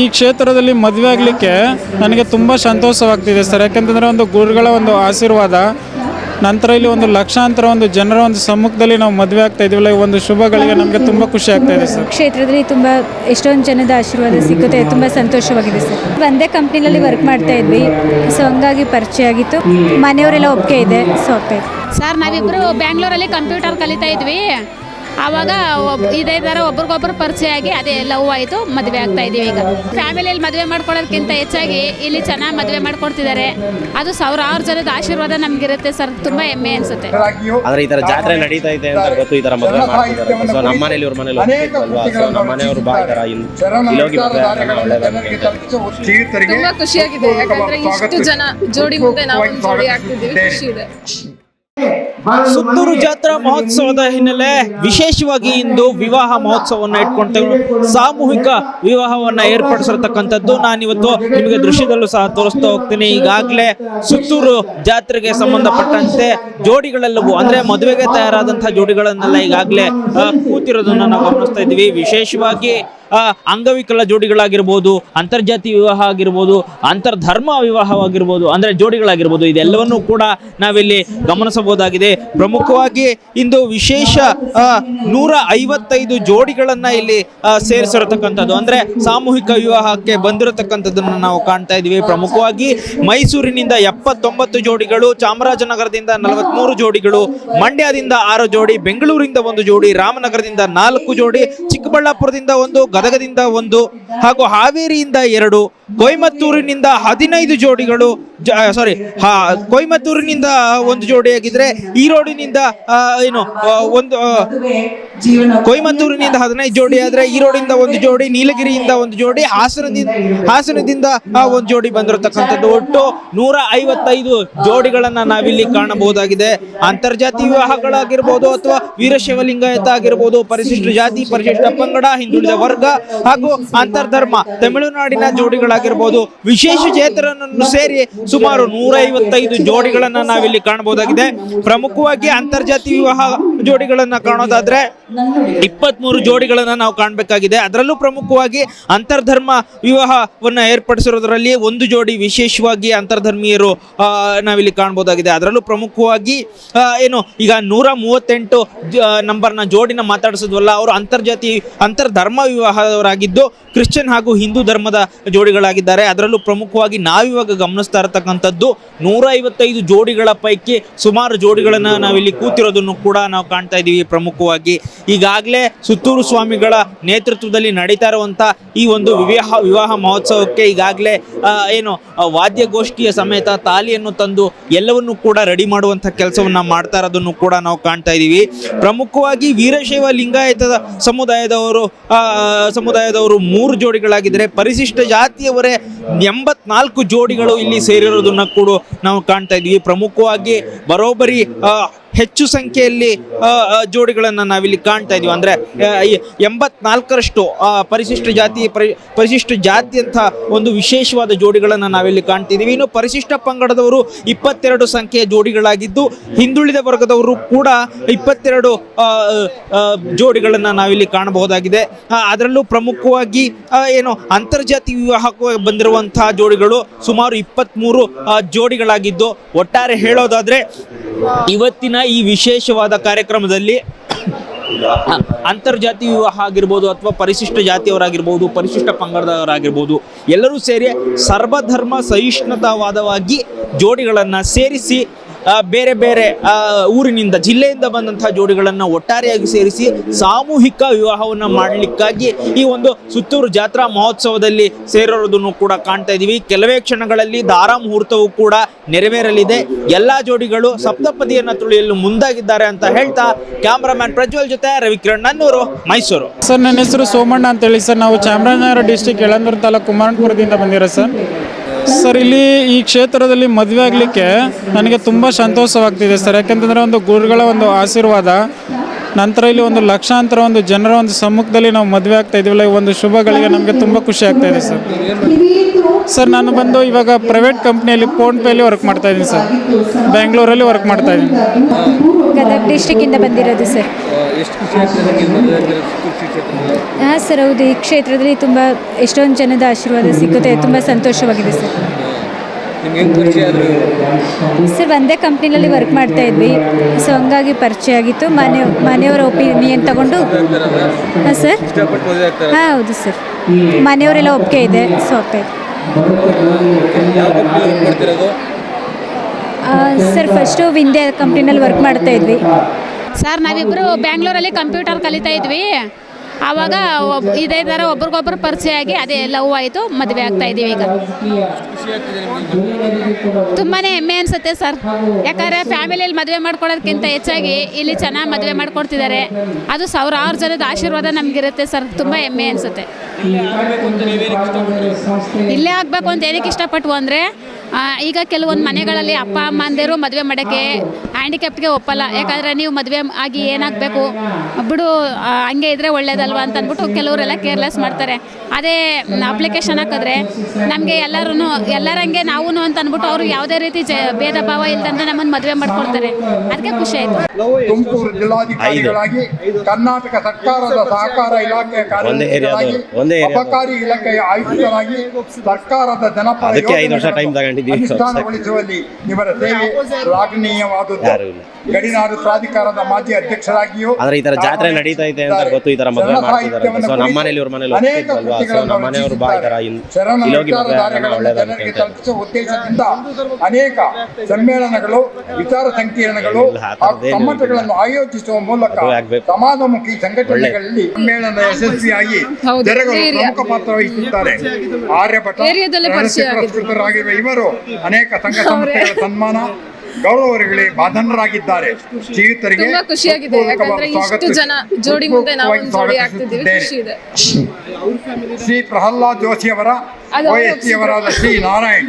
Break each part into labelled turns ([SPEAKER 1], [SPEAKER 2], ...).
[SPEAKER 1] ಈ ಕ್ಷೇತ್ರದಲ್ಲಿ ಮದುವೆ ಆಗಲಿಕ್ಕೆ ನನಗೆ ತುಂಬ ಸಂತೋಷವಾಗ್ತಿದೆ ಸರ್. ಯಾಕಂತಂದರೆ ಒಂದು ಗುರುಗಳ ಒಂದು ಆಶೀರ್ವಾದ ನಂತರ ಇಲ್ಲಿ ಒಂದು ಲಕ್ಷಾಂತರ ಒಂದು ಜನರ ಒಂದು ಸಮ್ಮುಖದಲ್ಲಿ ನಾವು ಮದುವೆ ಆಗ್ತಾ ಇದೀವಲ್ಲ ಈ ಒಂದು ಶುಭಗಳಿಗೆ ನಮಗೆ ತುಂಬ ಖುಷಿ ಆಗ್ತಾ ಇದೆ ಸರ್.
[SPEAKER 2] ಕ್ಷೇತ್ರದಲ್ಲಿ ತುಂಬ ಎಷ್ಟೊಂದು ಜನದ ಆಶೀರ್ವಾದ ಸಿಗುತ್ತೆ ತುಂಬ ಸಂತೋಷವಾಗಿದೆ ಸರ್. ಒಂದೇ ಕಂಪ್ನಿನಲ್ಲಿ ವರ್ಕ್ ಮಾಡ್ತಾ ಇದ್ವಿ. ಸೊ ಹಂಗಾಗಿ ಪರಿಚಯ ಆಗಿತ್ತು. ಮನೆಯವರೆಲ್ಲ ಒಪ್ಪಿಗೆ ಇದೆ. ಸೊ ಹೋಗ್ತಾ ಇದ್ವಿ
[SPEAKER 3] ಸರ್ ನಾವಿಬ್ಬರು ಬ್ಯಾಂಗ್ಳೂರಲ್ಲಿ ಕಂಪ್ಯೂಟರ್ ಕಲಿತಾ ಇದ್ವಿ. ಆವಾಗ ಒಬ್ ಇದೇ ಥರ ಒಬ್ರಿಗೊಬ್ರು ಪರಿಚಯ ಆಗಿ ಅದೇ ಲವ್ ಆಯಿತು ಮದುವೆ ಆಗ್ತಾ ಇದ್ದೀವಿ ಈಗ. ಫ್ಯಾಮಿಲಿಯಲ್ಲಿ ಮದುವೆ ಮಾಡ್ಕೊಳ್ಳೋದಕ್ಕಿಂತ ಹೆಚ್ಚಾಗಿ ಇಲ್ಲಿ ಚೆನ್ನಾಗಿ ಮದುವೆ ಮಾಡ್ಕೊಡ್ತಿದ್ದಾರೆ ಅದು ಸಾವಿರಾರು ಜನದ ಆಶೀರ್ವಾದ ನಮಗಿರುತ್ತೆ ಸರ್ ತುಂಬ ಹೆಮ್ಮೆ ಅನಿಸುತ್ತೆ.
[SPEAKER 4] ಅಂದ್ರೆ ಈ ತರ ಜಾತ್ರೆ ನಡೀತಾ ಇದೆ ಅಂತ ಗೊತ್ತು ಈ ತರ ಮದುವೆ ಮಾಡ್ತಿದ್ದಾರೆ ಸೊ ನಮ್ಮ ಮನೇಲಿ ಇವ್ರ ಮನೇಲಿ ಒಪ್ಪಿದ್ರಲ್ವಾ ಸೊ ನಮ್ಮ ಮನೆಯವರು ಬಾ ಈ ತರ ಇಲ್ಲಿ ಹೋಗಿ ಮದುವೆ ಆಗೋಣ ಒಳ್ಳೇದಾಗುತ್ತೆ ಅಂತ
[SPEAKER 5] ತುಂಬಾ ಖುಷಿಯಾಗಿದೆ. ಯಾಕಂದ್ರೆ ಇಷ್ಟು ಜನ ಜೋಡಿ ಮುಂದೆ ನಾವು ಜೋಡಿ ಆಗ್ತಿದ್ದೀವಿ. ಖುಷಿ ಇದೆ.
[SPEAKER 6] ಸುತ್ತೂರು ಜಾತ್ರಾ ಮಹೋತ್ಸವದ ಹಿನ್ನೆಲೆ ವಿಶೇಷವಾಗಿ ಇಂದು ವಿವಾಹ ಮಹೋತ್ಸವವನ್ನು ಇಟ್ಕೊಂಡು ಸಾಮೂಹಿಕ ವಿವಾಹವನ್ನ ಏರ್ಪಡಿಸಿರ್ತಕ್ಕಂಥದ್ದು. ನಾನಿವತ್ತು ನಿಮಗೆ ದೃಶ್ಯದಲ್ಲೂ ಸಹ ತೋರಿಸ್ತಾ ಹೋಗ್ತೀನಿ. ಈಗಾಗಲೇ ಸುತ್ತೂರು ಜಾತ್ರೆಗೆ ಸಂಬಂಧಪಟ್ಟಂತೆ ಜೋಡಿಗಳೆಲ್ಲವೂ ಅಂದ್ರೆ ಮದುವೆಗೆ ತಯಾರಾದಂತಹ ಜೋಡಿಗಳನ್ನೆಲ್ಲ ಈಗಾಗಲೇ ಕೂತಿರೋದನ್ನ ನಾವು ಗಮನಿಸ್ತಾ ಇದ್ದೀವಿ. ವಿಶೇಷವಾಗಿ ಅಂಗವಿಕಲ ಜೋಡಿಗಳಾಗಿರ್ಬೋದು, ಅಂತರ್ಜಾತಿ ವಿವಾಹ ಆಗಿರ್ಬೋದು, ಅಂತರ್ಧರ್ಮ ವಿವಾಹವಾಗಿರ್ಬೋದು, ಅಂದರೆ ಜೋಡಿಗಳಾಗಿರ್ಬೋದು, ಇದೆಲ್ಲವನ್ನೂ ಕೂಡ ನಾವಿಲ್ಲಿ ಗಮನಿಸಬಹುದಾಗಿದೆ. ಪ್ರಮುಖವಾಗಿ ಇಂದು ವಿಶೇಷ ನೂರ ಐವತ್ತೈದು ಜೋಡಿಗಳನ್ನು ಇಲ್ಲಿ ಸೇರಿಸಿರತಕ್ಕಂಥದ್ದು. ಅಂದ್ರೆ ಸಾಮೂಹಿಕ ವಿವಾಹಕ್ಕೆ ಬಂದಿರತಕ್ಕಂಥದ್ದನ್ನು ನಾವು ಕಾಣ್ತಾ ಇದ್ದೀವಿ. ಪ್ರಮುಖವಾಗಿ ಮೈಸೂರಿನಿಂದ ಎಪ್ಪತ್ತೊಂಬತ್ತು ಜೋಡಿಗಳು, ಚಾಮರಾಜನಗರದಿಂದ ನಲವತ್ಮೂರು ಜೋಡಿಗಳು, ಮಂಡ್ಯದಿಂದ ಆರು ಜೋಡಿ, ಬೆಂಗಳೂರಿಂದ ಒಂದು ಜೋಡಿ, ರಾಮನಗರದಿಂದ ನಾಲ್ಕು ಜೋಡಿ, ಚಿಕ್ಕಬಳ್ಳಾಪುರದಿಂದ ಒಂದು ಗದಗದಿಂದ ಒಂದು ಹಾಗೂ ಹಾವೇರಿಯಿಂದ ಎರಡು ಕೊಯಮತ್ತೂರಿನಿಂದ ಹದಿನೈದು ಜೋಡಿಗಳು ಸಾರಿ ಹಾ ಕೊಯಮತ್ತೂರಿನಿಂದ ಒಂದು ಜೋಡಿ ಆಗಿದ್ರೆ ಈರೋಡಿನಿಂದ ಆ, ಏನು ಒಂದು ಕೊಯಮತ್ತೂರಿನಿಂದ ಹದಿನೈದು ಜೋಡಿ ಆದ್ರೆ ಈರೋಡಿಂದ ಒಂದು ಜೋಡಿ ನೀಲಗಿರಿಯಿಂದ ಒಂದು ಜೋಡಿ ಹಾಸನದಿಂದ ಹಾಸನದಿಂದ ಒಂದು ಜೋಡಿ ಬಂದಿರತಕ್ಕಂಥದ್ದು. ಒಟ್ಟು ನೂರ ಐವತ್ತೈದು ಜೋಡಿಗಳನ್ನ ನಾವಿಲ್ಲಿ ಕಾಣಬಹುದಾಗಿದೆ. ಅಂತರ್ಜಾತಿ ವಿವಾಹಗಳಾಗಿರ್ಬೋದು ಅಥವಾ ವೀರಶೈವ ಲಿಂಗಾಯತ ಆಗಿರ್ಬೋದು ಪರಿಶಿಷ್ಟ ಜಾತಿ ಪರಿಶಿಷ್ಟ ಪಂಗಡ ಹಿಂದುಳಿದ ವರ್ಗ ಹಾಗೂ ಅಂತರ್ಧರ್ಮ ತಮಿಳುನಾಡಿನ ಜೋಡಿಗಳಾಗಿರ್ಬೋದು. ವಿಶೇಷ ಚೇತನನ್ನು ಸೇರಿ ಸುಮಾರು ನೂರ ಐವತ್ತೈದು ಜೋಡಿಗಳನ್ನ ನಾವಿಲ್ಲಿ ಕಾಣಬಹುದಾಗಿದೆ. ಪ್ರಮುಖವಾಗಿ ಅಂತರ್ಜಾತಿ ವಿವಾಹ ಜೋಡಿಗಳನ್ನ ಕಾಣೋದಾದ್ರೆ ಇಪ್ಪತ್ಮೂರು ಜೋಡಿಗಳನ್ನ ನಾವು ಕಾಣಬೇಕಾಗಿದೆ. ಅದರಲ್ಲೂ ಪ್ರಮುಖವಾಗಿ ಅಂತರ್ಧರ್ಮ ವಿವಾಹವನ್ನ ಏರ್ಪಡಿಸಿರೋದ್ರಲ್ಲಿ ಒಂದು ಜೋಡಿ ವಿಶೇಷವಾಗಿ ಅಂತರ್ಧರ್ಮೀಯರು ನಾವಿಲ್ಲಿ ಕಾಣಬಹುದಾಗಿದೆ. ಅದರಲ್ಲೂ ಪ್ರಮುಖವಾಗಿ ಏನು ಈಗ ನೂರ ಮೂವತ್ತೆಂಟು ನಂಬರ್ನ ಜೋಡಿನ ಮಾತಾಡಿಸಿದ್ವಲ್ಲ ಅವರು ಅಂತರ್ಜಾತಿ ಅಂತರ್ಧರ್ಮ ವಿವಾಹದವರಾಗಿದ್ದು ಕ್ರಿಶ್ಚಿಯನ್ ಹಾಗೂ ಹಿಂದೂ ಧರ್ಮದ ಜೋಡಿಗಳಾಗಿದ್ದಾರೆ. ಅದರಲ್ಲೂ ಪ್ರಮುಖವಾಗಿ ನಾವಿವಾಗ ಗಮನಿಸ್ತಾ ಇರತಕ್ಕಂಥದ್ದು ನೂರ ಐವತ್ತೈದು ಜೋಡಿಗಳ ಪೈಕಿ ಸುಮಾರು ಜೋಡಿಗಳನ್ನ ನಾವಿಲ್ಲಿ ಕೂತಿರೋದನ್ನು ಕೂಡ ನಾವು ಕಾಣ್ತಾ ಇದ್ದೀವಿ ಪ್ರಮುಖವಾಗಿ. ಈಗಾಗಲೇ ಸುತ್ತೂರು ಸ್ವಾಮಿಗಳ ನೇತೃತ್ವದಲ್ಲಿ ನಡೀತಾ ಇರುವಂಥ ಈ ಒಂದು ವಿವಾಹ ವಿವಾಹ ಮಹೋತ್ಸವಕ್ಕೆ ಈಗಾಗಲೇ ಏನು ವಾದ್ಯಗೋಷ್ಠಿಯ ಸಮೇತ ತಾಲಿಯನ್ನು ತಂದು ಎಲ್ಲವನ್ನು ಕೂಡ ರೆಡಿ ಮಾಡುವಂಥ ಕೆಲಸವನ್ನು ಮಾಡ್ತಾ ಇರೋದನ್ನು ಕೂಡ ನಾವು ಕಾಣ್ತಾ ಇದ್ದೀವಿ. ಪ್ರಮುಖವಾಗಿ ವೀರಶೈವ ಲಿಂಗಾಯತದ ಸಮುದಾಯದವರು ಸಮುದಾಯದವರು ಮೂರು ಜೋಡಿಗಳಾಗಿದ್ದರೆ ಪರಿಶಿಷ್ಟ ಜಾತಿಯವರೇ ಎಂಬತ್ನಾಲ್ಕು ಜೋಡಿಗಳು ಇಲ್ಲಿ ಸೇರಿರೋದನ್ನು ಕೂಡ ನಾವು ಕಾಣ್ತಾ ಇದ್ದೀವಿ. ಪ್ರಮುಖವಾಗಿ ಬರೋಬ್ಬರಿ ಹೆಚ್ಚು ಸಂಖ್ಯೆಯಲ್ಲಿ ಜೋಡಿಗಳನ್ನು ನಾವಿಲ್ಲಿ ಕಾಣ್ತಾ ಇದೀವಿ. ಅಂದ್ರೆ ಎಂಬತ್ನಾಲ್ಕರಷ್ಟು ಪರಿಶಿಷ್ಟ ಜಾತಿ, ಪರಿ, ಪರಿಶಿಷ್ಟ ಜಾತಿ ಅಂತ ಒಂದು ವಿಶೇಷವಾದ ಜೋಡಿಗಳನ್ನು ನಾವಿಲ್ಲಿ ಕಾಣ್ತಿದ್ದೀವಿ ಇನ್ನು ಪರಿಶಿಷ್ಟ ಪಂಗಡದವರು ಇಪ್ಪತ್ತೆರಡು ಸಂಖ್ಯೆಯ ಜೋಡಿಗಳಾಗಿದ್ದು, ಹಿಂದುಳಿದ ವರ್ಗದವರು ಕೂಡ ಇಪ್ಪತ್ತೆರಡು ಜೋಡಿಗಳನ್ನ ನಾವಿಲ್ಲಿ ಕಾಣಬಹುದಾಗಿದೆ. ಅದರಲ್ಲೂ ಪ್ರಮುಖವಾಗಿ ಏನು ಅಂತರ್ಜಾತಿ ವಿವಾಹಕ್ಕೆ ಬಂದಿರುವಂತಹ ಜೋಡಿಗಳು ಸುಮಾರು ಇಪ್ಪತ್ತ್ಮೂರು ಜೋಡಿಗಳಾಗಿದ್ದು. ಒಟ್ಟಾರೆ ಹೇಳೋದಾದ್ರೆ ಇವತ್ತಿನ ಈ ವಿಶೇಷವಾದ ಕಾರ್ಯಕ್ರಮದಲ್ಲಿ ಅಂತರ್ಜಾತಿ ವಿವಾಹ ಆಗಿರ್ಬೋದು ಅಥವಾ ಪರಿಶಿಷ್ಟ ಜಾತಿಯವರಾಗಿರ್ಬೋದು, ಪರಿಶಿಷ್ಟ ಪಂಗಡದವರಾಗಿರ್ಬೋದು, ಎಲ್ಲರೂ ಸೇರಿ ಸರ್ವಧರ್ಮ ಸಹಿಷ್ಣುತಾವಾದವಾಗಿ ಜೋಡಿಗಳನ್ನು ಸೇರಿಸಿ ಬೇರೆ ಬೇರೆ ಊರಿನಿಂದ ಜಿಲ್ಲೆಯಿಂದ ಬಂದಂತಹ ಜೋಡಿಗಳನ್ನು ಒಟ್ಟಾರೆಯಾಗಿ ಸೇರಿಸಿ ಸಾಮೂಹಿಕ ವಿವಾಹವನ್ನು ಮಾಡಲಿಕ್ಕಾಗಿ ಈ ಒಂದು ಸುತ್ತೂರು ಜಾತ್ರಾ ಮಹೋತ್ಸವದಲ್ಲಿ ಸೇರಿರೋದನ್ನು ಕೂಡ ಕಾಣ್ತಾ ಇದ್ದೀವಿ ಕೆಲವೇ ಕ್ಷಣಗಳಲ್ಲಿ ದಾರಾ ಮುಹೂರ್ತವು ಕೂಡ ನೆರವೇರಲಿದೆ. ಎಲ್ಲ ಜೋಡಿಗಳು ಸಪ್ತಪದಿಯನ್ನು ತುಳಿಯಲು ಮುಂದಾಗಿದ್ದಾರೆ ಅಂತ ಹೇಳ್ತಾ ಕ್ಯಾಮ್ರಾಮ್ಯಾನ್ ಪ್ರಜ್ವಲ್ ಜೊತೆ ರವಿಕಿರಣ್ ನನ್ನೂರು, ಮೈಸೂರು.
[SPEAKER 1] ಸರ್, ನನ್ನ ಹೆಸರು ಸೋಮಣ್ಣ ಅಂತೇಳಿ ಸರ್. ನಾವು ಚಾಮರಾಜನಗರ ಡಿಸ್ಟಿಕ್ ಯಳಂದೂರು ತಾಲೂಕು ಕುಮಾರಣಪುರದಿಂದ ಬಂದಿರೋ ಸರ್. ಸರ್, ಇಲ್ಲಿ ಈ ಕ್ಷೇತ್ರದಲ್ಲಿ ಮದುವೆ ಆಗಲಿಕ್ಕೆ ನನಗೆ ತುಂಬ ಸಂತೋಷವಾಗ್ತಿದೆ ಸರ್. ಯಾಕೆಂತಂದರೆ ಒಂದು ಗುರುಗಳ ಒಂದು ಆಶೀರ್ವಾದ, ನಂತರ ಇಲ್ಲಿ ಒಂದು ಲಕ್ಷಾಂತರ ಒಂದು ಜನರ ಒಂದು ಸಮ್ಮುಖದಲ್ಲಿ ನಾವು ಮದುವೆ ಆಗ್ತಾ ಇದೀವಲ್ಲ ಈ ಒಂದು ಶುಭಗಳಿಗೆ ನಮಗೆ ತುಂಬ ಖುಷಿ ಆಗ್ತಾ ಇದೆ ಸರ್. ಸರ್, ನಾನು ಬಂದು ಇವಾಗ ಪ್ರೈವೇಟ್ ಕಂಪ್ನಿಯಲ್ಲಿ ಫೋನ್ಪೇಲಿ ವರ್ಕ್ ಮಾಡ್ತಾ ಇದ್ದೀನಿ ಸರ್. ಬೆಂಗಳೂರಲ್ಲಿ ವರ್ಕ್ ಮಾಡ್ತಾ ಇದ್ದೀನಿ.
[SPEAKER 2] ಗದಗ ಬಂದಿರೋದು ಸರ್. ಹಾಂ ಸರ್ ಹೌದು. ಈ ಕ್ಷೇತ್ರದಲ್ಲಿ ತುಂಬ ಎಷ್ಟೊಂದು ಜನದ ಆಶೀರ್ವಾದ ಸಿಗುತ್ತೆ ತುಂಬ ಸಂತೋಷವಾಗಿದೆ ಸರ್. ಸರ್ ಒಂದೇ ಕಂಪ್ನಿನಲ್ಲಿ ವರ್ಕ್ ಮಾಡ್ತಾ ಇದ್ವಿ. ಸೊ ಹಂಗಾಗಿ ಪರಿಚಯ ಆಗಿತ್ತು. ಮನೆ ಮನೆಯವರ ಒಪಿನಿಯನ್ ತಗೊಂಡು ಹಾಂ ಸರ್. ಹಾಂ ಹೌದು ಸರ್. ಮನೆಯವರೆಲ್ಲ ಒಪ್ಪಿಗೆ ಇದೆ. ಸೊ
[SPEAKER 7] ಮಾಡ್ತಿರೋದು
[SPEAKER 2] ಸರ್ ಫಸ್ಟು ವಿಂಧ್ಯ ಕಂಪ್ನಿನಲ್ಲಿ ವರ್ಕ್ ಮಾಡ್ತಾ ಇದ್ವಿ.
[SPEAKER 3] ಸರ್ ನಾವಿಬ್ಬರು ಬ್ಯಾಂಗ್ಳೂರಲ್ಲಿ ಕಂಪ್ಯೂಟರ್ ಕಲಿತಾ ಇದ್ವಿ. ಆವಾಗ ಇದೇ ಥರ ಒಬ್ರಿಗೊಬ್ರು ಪರಿಚಯ ಆಗಿ ಅದೇ ಲವ್ ಆಯಿತು, ಮದುವೆ ಆಗ್ತಾ ಇದ್ದೀವಿ ಈಗ. ತುಂಬಾ ಹೆಮ್ಮೆ ಅನಿಸುತ್ತೆ ಸರ್. ಯಾಕಂದರೆ ಫ್ಯಾಮಿಲಿಯಲ್ಲಿ ಮದುವೆ ಮಾಡ್ಕೊಳ್ಳೋದಕ್ಕಿಂತ ಹೆಚ್ಚಾಗಿ ಇಲ್ಲಿ ಚೆನ್ನಾಗಿ ಮದುವೆ ಮಾಡ್ಕೊಡ್ತಿದ್ದಾರೆ. ಅದು ಸಾವಿರಾರು ಜನದ ಆಶೀರ್ವಾದ ನಮಗಿರುತ್ತೆ ಸರ್. ತುಂಬ ಹೆಮ್ಮೆ ಅನಿಸುತ್ತೆ. ಇಲ್ಲೇ ಆಗಬೇಕು ಅಂತ ಏನಕ್ಕೆ ಇಷ್ಟಪಟ್ವು ಅಂದರೆ ಈಗ ಕೆಲವೊಂದು ಮನೆಗಳಲ್ಲಿ ಅಪ್ಪ ಅಮ್ಮಂದಿರು ಮದುವೆ ಮಾಡೋಕ್ಕೆ ಹ್ಯಾಂಡಿಕ್ಯಾಪ್ಗೆ ಒಪ್ಪಲ್ಲ. ಯಾಕಂದ್ರೆ ನೀವು ಮದುವೆ ಆಗಿ ಏನಾಗಬೇಕು? ಬಿಡು ಹಂಗೆ ಇದ್ರೆ ಒಳ್ಳೇದಲ್ವಾ ಅಂತ ಅಂದ್ಬಿಟ್ಟು ಕೆಲವರೆಲ್ಲ ಕೇರ್ಲೆಸ್ ಮಾಡ್ತಾರೆ. ಅದೇ ಅಪ್ಲಿಕೇಶನ್ ಹಾಕಿದ್ರೆ ನಮಗೆ ಎಲ್ಲರೂ ಎಲ್ಲರಂಗೆ ನಾವು ಅಂತ ಅಂದ್ಬಿಟ್ಟು ಅವರು ಯಾವುದೇ ರೀತಿ ಜ ಭೇದ ಭಾವ ಇಲ್ದಂದ್ರೆ ನಮ್ಮನ್ನು ಮದುವೆ ಮಾಡ್ಕೊಡ್ತಾರೆ. ಅದಕ್ಕೆ ಖುಷಿ ಆಯಿತು.
[SPEAKER 8] ತುಮಕೂರು ಜಿಲ್ಲಾಧಿಕಾರಿಗಳಾಗಿ ಕರ್ನಾಟಕ ಸರ್ಕಾರದ ಸಹಕಾರ
[SPEAKER 4] ಇಲಾಖೆ
[SPEAKER 8] ಕಾರ್ಯದರ್ಶಿಗಳಾಗಿ. ಅಬಕಾರಿ ಇಲಾಖೆಯ ಆಯುಕ್ತರಾಗಿ ಸರ್ಕಾರದ ಜನಪರ
[SPEAKER 4] ಐದು ವರ್ಷ ತಗೊಂಡಿದ್ದೀವಿ.
[SPEAKER 8] ಅನುಷ್ಠಾನಗೊಳಿಸುವಲ್ಲಿ ಇವರ ಸೇವೆ ಶ್ಲಾಘನೀಯವಾದದ್ದು. ಗಡಿನಾಡು ಪ್ರಾಧಿಕಾರದ ಮಾಜಿ ಅಧ್ಯಕ್ಷರಾಗಿಯೂ
[SPEAKER 4] ಆದ್ರೆ ಈ ತರ ಜಾತ್ರೆ ನಡೀತಾ ಇದೆ ಅಂತ ಗೊತ್ತು, ಈ ತರ ಮದುವೆ ಮಾಡ್ತಿದ್ದಾರೆ. ಸೊ ನಮ್ಮ ಮನೇಲಿ ಇವ್ರ ಮನೇಲಿ
[SPEAKER 8] ಅನೇಕ
[SPEAKER 4] ಸೊ ನಮ್ಮ ಮನೆಯವರು ಬಾ ಈ ತರ. ಇಲ್ಲೋಗಿ
[SPEAKER 8] ತಲುಪಿಸುವ ಉದ್ದೇಶದಿಂದ ಅನೇಕ ಸಮ್ಮೇಳನಗಳು ವಿಚಾರ ಸಂಕಿರಣಗಳು. ಕಮ್ಮಟಗಳನ್ನು ಆಯೋಜಿಸುವ ಮೂಲಕ. ಸಮಾಜಮುಖಿ ಸಂಘಟನೆಗಳಲ್ಲಿ ಸಮ್ಮೇಳನ ಯಶಸ್ವಿಯಾಗಿ. ಪ್ರಮುಖ ಪಾತ್ರ ವಹಿಸುತ್ತಾರೆ ಆರ್ಯಭಟ
[SPEAKER 5] ಏರಿಯಾದಲ್ಲೇ ಪರಿಚಯ
[SPEAKER 8] ರಣಚಿತ್ರ
[SPEAKER 5] ಆಗಿದ್ದು.
[SPEAKER 8] ಇವರು ಅನೇಕ ಸಂಘ ಸಂಸ್ಥೆಗಳ ಸನ್ಮಾನ. ಗೌರವಗಳಿಗೆ ಬಾಧನರಾಗಿದ್ದಾರೆ. ಜೀವಿತರಿಗೆ
[SPEAKER 5] ತುಂಬಾ ಖುಷಿಯಾಗಿದೆ. ಯಾಕಂದ್ರೆ ಇಷ್ಟು ಜನ ಜೋಡಿ ಮುಂದೆ ನಾವು ಒಂದು ಜೋಡಿ ಆಗ್ತಿದ್ದೀವಿ. ಖುಷಿ ಇದೆ.
[SPEAKER 8] ಶ್ರೀ ಪ್ರಹ್ಲಾದ್ ಜೋಶಿ
[SPEAKER 5] ಅವರ ಅವ್ರು
[SPEAKER 8] ವಯಸ್ಸಿಯವರಾದ ಶ್ರೀ ನಾರಾಯಣ್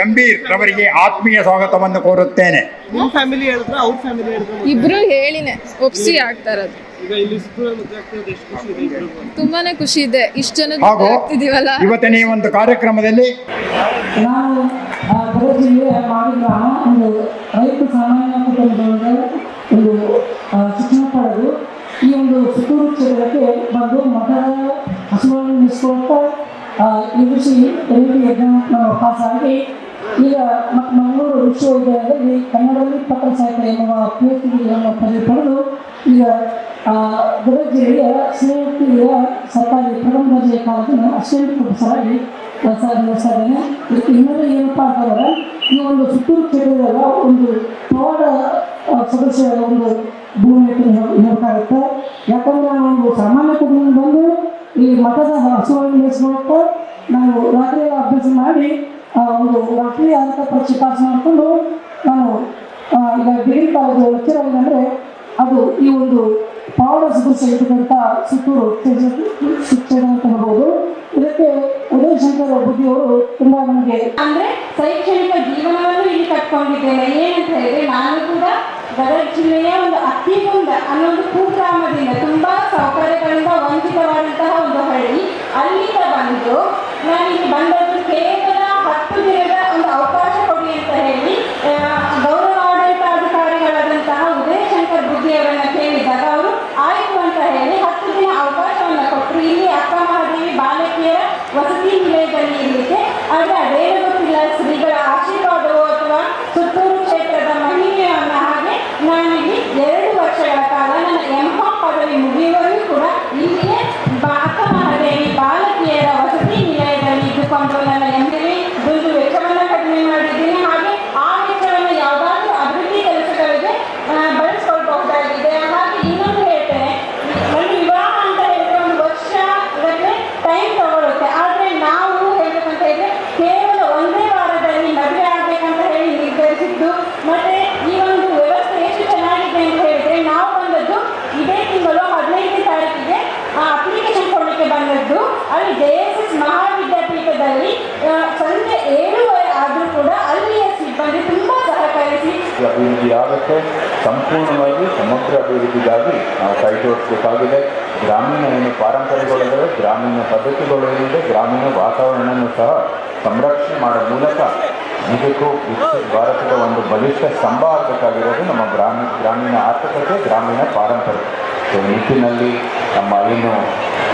[SPEAKER 8] ಗಂಭೀರ್ ರವರಿಗೆ ಆತ್ಮೀಯ ಸ್ವಾಗತವನ್ನು ಕೋರುತ್ತೇನೆ.
[SPEAKER 9] ನಿಮ್ಮ ಫ್ಯಾಮಿಲಿ ಹೇಳಿದ್ರೆ ಅವ್ರ ಫ್ಯಾಮಿಲಿ ಹೇಳಿದ್ರೆ
[SPEAKER 5] ಇಬ್ರು ಹೇಳಿನೆ. ಒಪ್ಸಿ ಆಗ್ತಾ ಇರೋದು.
[SPEAKER 9] ಈಗ ಇಲ್ಲಿ ಸುತ್ತೂರಲ್ಲಿ ಮದುವೆ ಆಗ್ತಿರೋದು ಎಷ್ಟು ಖುಷಿ ಇದೆ ಇಬ್ರಿಗೂ?
[SPEAKER 5] ತುಂಬಾನೇ ಖುಷಿ ಇದೆ. ಇಷ್ಟು ಜನ
[SPEAKER 8] ಇವತ್ತಿನ ಒಂದು ಕಾರ್ಯಕ್ರಮದಲ್ಲಿ
[SPEAKER 10] ನಾವು ಆ, ಗದಗ ಜಿಲ್ಲೆಯ ಮಾಗಿ ಗ್ರಾಮ ಒಂದು ರೈತ ಸಾಮಾನ್ಯ ಕುಟುಂಬದೊಳಗೆ ಒಂದು ಆ, ಶಿಕ್ಷಣ ಪಡೆದು ಈ ಒಂದು ಸುತ್ತೂರು ಕ್ಷೇತ್ರಕ್ಕೆ ಬಂದು ಮಠದ ಹಸುವನ್ನು ನಿಲ್ಲಿಸ್ಕೊಳ್ತಾ ಎದುರಿಸಿ ಎಲ್ ಎಕ್ಸಾಮ್ ಪಾಸಾಗಿ ಈಗ ಮ- ಮಂಗಳೂರು ವಿಶ್ವವಿದ್ಯಾಲಯದಲ್ಲಿ ಕನ್ನಡದಲ್ಲಿ ಪತ್ರ ಸಾಹಿತ್ಯ ಎನ್ನುವ ಪಿ ಎಚ್ ಡಿಯನ್ನು ಪದವಿ ಪಡೆದು ಈಗ ಆ, ಗದಗ ಜಿಲ್ಲೆಯ ಶ್ರೀಮತಿಯ ಸರ್ಕಾರಿ ಪ್ರಥಮ ದರ್ಜೆಯ ಕಾಲೇಜಿನ ಅಸಿಸ್ಟೆಂಟ್ ಪ್ರೊಫೆಸರ್ ಆಗಿ ಕೆಲಸ ನಿರ್ವಹಿಸ್ತಾ ಇದಕ್ಕೆ ಹಿನ್ನೆಲೆ ಏನಪ್ಪ ಅಂತಂದ್ರೆ ಈ ಒಂದು ಸುತ್ತೂರು ಕ್ಷೇತ್ರದಾಗ ಒಂದು ಆ, ಸದಸ್ಯರ ಒಂದು ಭೂಮಿ ಹೇಳ್ಬೇಕಾಗುತ್ತೆ. ಯಾಕಂದ್ರೆ ನಾವು ಒಂದು ಸಾಮಾನ್ಯ ಕುಟುಂಬ ಬಂದು ಈ ಮಠದ ಹಸುವನ್ನು ನಿಲ್ಲಿಸ್ಕೊಳಕ್ಕೆ ನಾವು ರಾತ್ರಿ ಅಭ್ಯಾಸ ಮಾಡಿ ಒಂದು ರಾಷ್ಟ್ರೀಯ ಅಂತ ಪರೀಕ್ಷೆ ಪಾಸ್ ಮಾಡಿಕೊಂಡು ನಾನು ಈಗ ಡಿಗ್ರಿ ಕಾಲೇಜು ಲೆಕ್ಚರ್ ಅಂದರೆ ಅದು ಈ ಒಂದು ಸದಸ್ಯ ಇರ್ತಕ್ಕಂಥ ಸುತ್ತೂರು ಶಿಕ್ಷಣ ಅಂತ ಹೇಳ್ಬೋದು. ಇದಕ್ಕೆ ಉದಯ ಶಂಕರ್ ಬುದ್ಧಿಯವರು ತುಂಬಾ ನಮಗೆ
[SPEAKER 11] ಅಂದ್ರೆ ಶೈಕ್ಷಣಿಕ ಜೀವನವನ್ನು ಇಲ್ಲಿ ಕಟ್ಕೊಂಡಿದ್ದೇನೆ. ಏನಂತ ಹೇಳಿದ್ರೆ ನಾನು ಕೂಡ ಗದಗ ಜಿಲ್ಲೆಯ ಒಂದು ಅತ್ತಿಗುಂದ ಅನ್ನೋ ಒಂದು ಕುಗ್ರಾಮದಿಂದ ತುಂಬಾ ಸೌಕರ್ಯಗಳಿಂದ ವಂಚಿತವಾದಂತಹ ಒಂದು ಹಳ್ಳಿ. ಅಲ್ಲಿಂದ ಮತ್ತೆ ಈ ಒಂದು ವ್ಯವಸ್ಥೆ ಎಷ್ಟು ಚೆನ್ನಾಗಿದೆ ಅಂತ ಹೇಳಿದ್ರೆ ನಾವು ಬಂದದ್ದು ಇದೇ ತಿಂಗಳು ಹದಿನೈದನೇ ತಾರೀಕಿಗೆ ಅಪ್ಲಿಕೇಶನ್ ಕೊಡಲಿಕ್ಕೆ ಬಂದದ್ದು. ಅಲ್ಲಿ ಜೆ ಎಸ್ ಎಸ್ ಮಹಾವಿದ್ಯಾಪೀಠದಲ್ಲಿ ಸಂಜೆ ಏಳುವರೆ ಆದರೂ ಕೂಡ ಅಲ್ಲಿಯ ಸಿಬ್ಬಂದಿ ತುಂಬ ಸಹಕರಿಸಿ
[SPEAKER 12] ಅಭಿವೃದ್ಧಿಯಾಗುತ್ತೆ ಸಂಪೂರ್ಣವಾಗಿ ಸಮಗ್ರ ಅಭಿವೃದ್ಧಿಗಾಗಿ ನಾವು ಕೈ ಜೋಡಿಸಬೇಕಾಗಿದೆ. ಗ್ರಾಮೀಣ ಏನು ಪಾರಂಪರಿಕಗಳಿದ್ದಾವೆ ಗ್ರಾಮೀಣ ಪದ್ಧತಿಗಳು ಏನಿದೆ, ಗ್ರಾಮೀಣ ವಾತಾವರಣವನ್ನು ಸಹ ಸಂರಕ್ಷಣೆ ಮಾಡುವ ಮೂಲಕ ನಿಜಕ್ಕೂ ಭಾರತದ ಒಂದು ಬಲಿಷ್ಠ ಸ್ತಂಭ ಆಗಬೇಕಾಗಿರೋದು ನಮ್ಮ ಗ್ರಾಮೀಣ ಗ್ರಾಮೀಣ ಆರ್ಥಿಕತೆ, ಗ್ರಾಮೀಣ ಪಾರಂಪರ್ಯ ಸೊ ನಿಟ್ಟಿನಲ್ಲಿ ನಮ್ಮ ಏನು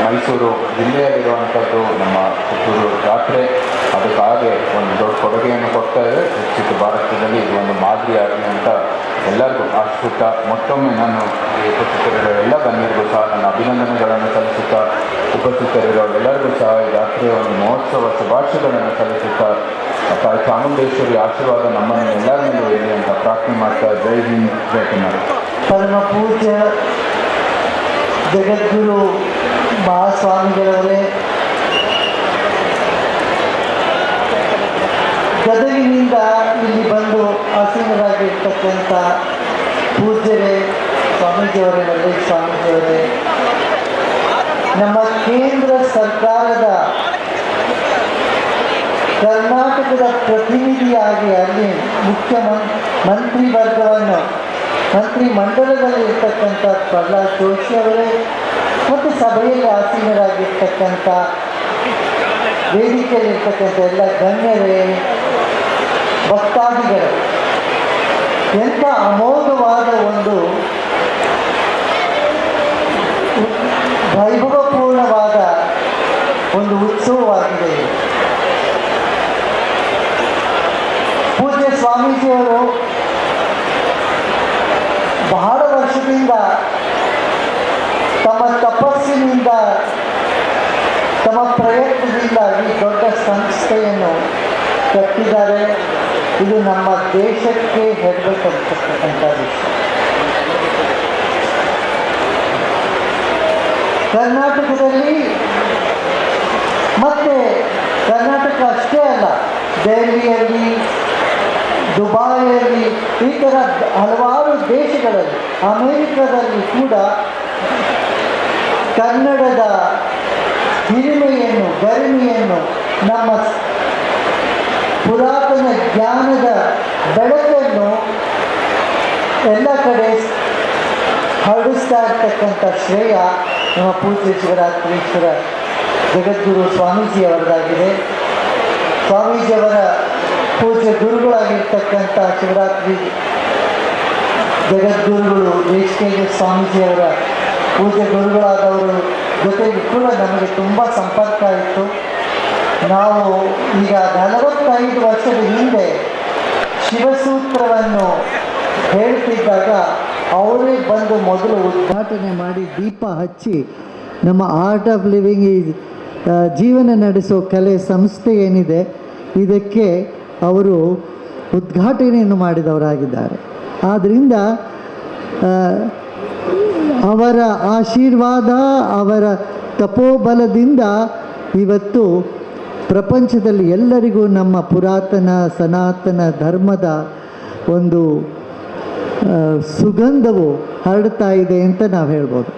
[SPEAKER 12] ಮೈಸೂರು ಜಿಲ್ಲೆಯಲ್ಲಿರುವಂಥದ್ದು ನಮ್ಮ ಪುತ್ತೂರು ಜಾತ್ರೆ ಅದಕ್ಕಾಗೆ ಒಂದು ದೊಡ್ಡ ಕೊಡುಗೆಯನ್ನು ಕೊಡ್ತಾ ಇದೆ. ವಿಕಸಿತ ಭಾರತದಲ್ಲಿ ಇದು ಒಂದು ಮಾದರಿಯಾಗಲಿ ಅಂತ ಎಲ್ಲರಿಗೂ ಆಶ್ರಿತ ಮತ್ತೊಮ್ಮೆ ನಾನು ಈ ಉಪಸ್ಥಿತರಿರೋ ಬಂದಿರಬೇಕು ಸಹ ನನ್ನ ಸಲ್ಲಿಸುತ್ತಾ ಉಪಸ್ಥಿತರಿರೋ ಎಲ್ಲರಿಗೂ ಸಹ ಈ ಜಾತ್ರೆಯ ಒಂದು ಮಹೋತ್ಸವ ಶುಭಾಶಯಗಳನ್ನು ಸಲ್ಲಿಸುತ್ತಾ ತಾಯಿ ಚಾಮುಂಡೇಶ್ವರಿ ಆಶೀರ್ವಾದ ನಮ್ಮನ್ನು ಎಲ್ಲರ ಮೇಲೂ ಇರಲಿ ಅಂತ ಪ್ರಾರ್ಥನೆ ಮಾಡ್ತಾ ಜೈ ಹಿಂದ್, ಜೈ ಕನ್ನಡ.
[SPEAKER 13] ಪರಮ ಪೂಜ್ಯ ಜಗದ್ಗುರು ಮಹಾಸ್ವಾಮಿಗಳವರೇ, ಗದಗಿನಿಂದ ಇಲ್ಲಿ ಬಂದು ಆಸೀನರಾಗಿರ್ತಕ್ಕಂಥ ಪೂಜ್ಯರೇ, ಸ್ವಾಮೀಜಿಯವರೇ ಮಲ್ಲೇಶ ಸ್ವಾಮೀಜಿಯವರೇ ನಮ್ಮ ಕೇಂದ್ರ ಸರ್ಕಾರದ ಕರ್ನಾಟಕದ ಪ್ರತಿನಿಧಿಯಾಗಿ ಅಲ್ಲಿ ಮುಖ್ಯ ಮಂತ್ರಿ ವರ್ಗವನ್ನು, ಮಂತ್ರಿ ಮಂಡಲದಲ್ಲಿ ಇರ್ತಕ್ಕಂಥ ಪ್ರಹ್ಲಾದ್ ಜೋಶಿ ಅವರೇ, ಮತ್ತು ಸಭೆಯಲ್ಲಿ ಆಸೀನರಾಗಿರ್ತಕ್ಕಂಥ ವೇದಿಕೆಯಲ್ಲಿರ್ತಕ್ಕಂಥ ಎಲ್ಲ ಗಣ್ಯರೇ, ಭಕ್ತಾದಿಗಳು, ಎಂಥ ಅಮೋಘವಾದ ಒಂದು ವೈಭವಪೂರ್ಣವಾದ ಒಂದು ಉತ್ಸವವಾಗಿದೆ ಇದು. ಪೂಜ್ಯ ಸ್ವಾಮೀಜಿಯವರು ಬಹಳ ವರ್ಷದಿಂದ ತಮ್ಮ ತಪಸ್ಸಿನಿಂದ ತಮ್ಮ ಪ್ರಯತ್ನದಿಂದಾಗಿ ದೊಡ್ಡ ಸಂಸ್ಥೆಯನ್ನು ಕಟ್ಟಿದ್ದಾರೆ. ಇದು ನಮ್ಮ ದೇಶಕ್ಕೆ ಹೆದರಬೇಕಂತಕ್ಕಂಥ ವಿಷಯ ಕರ್ನಾಟಕದಲ್ಲಿ ಮತ್ತೆ ಕರ್ನಾಟಕ ಅಷ್ಟೇ ಅಲ್ಲ, ದೆಹಲಿಯಲ್ಲಿ, ದುಬಾಯಲ್ಲಿ, ಈ ಥರ ಹಲವಾರು ದೇಶಗಳಲ್ಲಿ, ಅಮೇರಿಕದಲ್ಲಿ ಕೂಡ ಕನ್ನಡದ ಹಿರಿಮೆಯನ್ನು ಗರಿಮೆಯನ್ನು ನಮ್ಮ ಪುರಾತನ ಜ್ಞಾನದ ಬೆಳಕನ್ನು ಎಲ್ಲ ಕಡೆ ಹರಡಿಸ್ತಾ ಇರ್ತಕ್ಕಂಥ ಶ್ರೇಯ ನಮ್ಮ ಪೂಜ್ಯ ಶಿವರಾತ್ರೀಶ್ವರ ಜಗದ್ಗುರು ಸ್ವಾಮೀಜಿಯವರದಾಗಿದೆ ಸ್ವಾಮೀಜಿಯವರ ಪೂಜ್ಯ ಗುರುಗಳಾಗಿರ್ತಕ್ಕಂಥ ಶಿವರಾತ್ರಿ ಜಗದ್ಗುರುಗಳು ದೇಶಕೇಂದ್ರ ಸ್ವಾಮೀಜಿಯವರ ಪೂಜ್ಯ ಗುರುಗಳಾದವರು ಜೊತೆಗೆ ಕೂಡ ನಮಗೆ ತುಂಬ ಸಂಪರ್ಕ ಇತ್ತು. ನಾವು ಈಗ ನಲವತ್ತೈದು ವರ್ಷದ ಹಿಂದೆ ಶಿವಸೂತ್ರವನ್ನು ಹೇಳ್ತಿದ್ದಾಗ ಅವರೇ ಬಂದು ಮೊದಲು ಉದ್ಘಾಟನೆ ಮಾಡಿ ದೀಪ ಹಚ್ಚಿ ನಮ್ಮ ಆರ್ಟ್ ಆಫ್ ಲಿವಿಂಗ್ ಈ ಜೀವನ ನಡೆಸೋ ಕಲೆ ಸಂಸ್ಥೆ ಏನಿದೆ, ಇದಕ್ಕೆ ಅವರು ಉದ್ಘಾಟನೆಯನ್ನು ಮಾಡಿದವರಾಗಿದ್ದಾರೆ. ಆದ್ದರಿಂದ ಅವರ ಆಶೀರ್ವಾದ, ಅವರ ತಪೋಬಲದಿಂದ ಇವತ್ತು ಪ್ರಪಂಚದಲ್ಲಿ ಎಲ್ಲರಿಗೂ ನಮ್ಮ ಪುರಾತನ ಸನಾತನ ಧರ್ಮದ ಒಂದು ಸುಗಂಧವು ಹರಡ್ತಾ ಇದೆ ಅಂತ ನಾವು ಹೇಳ್ಬೋದು.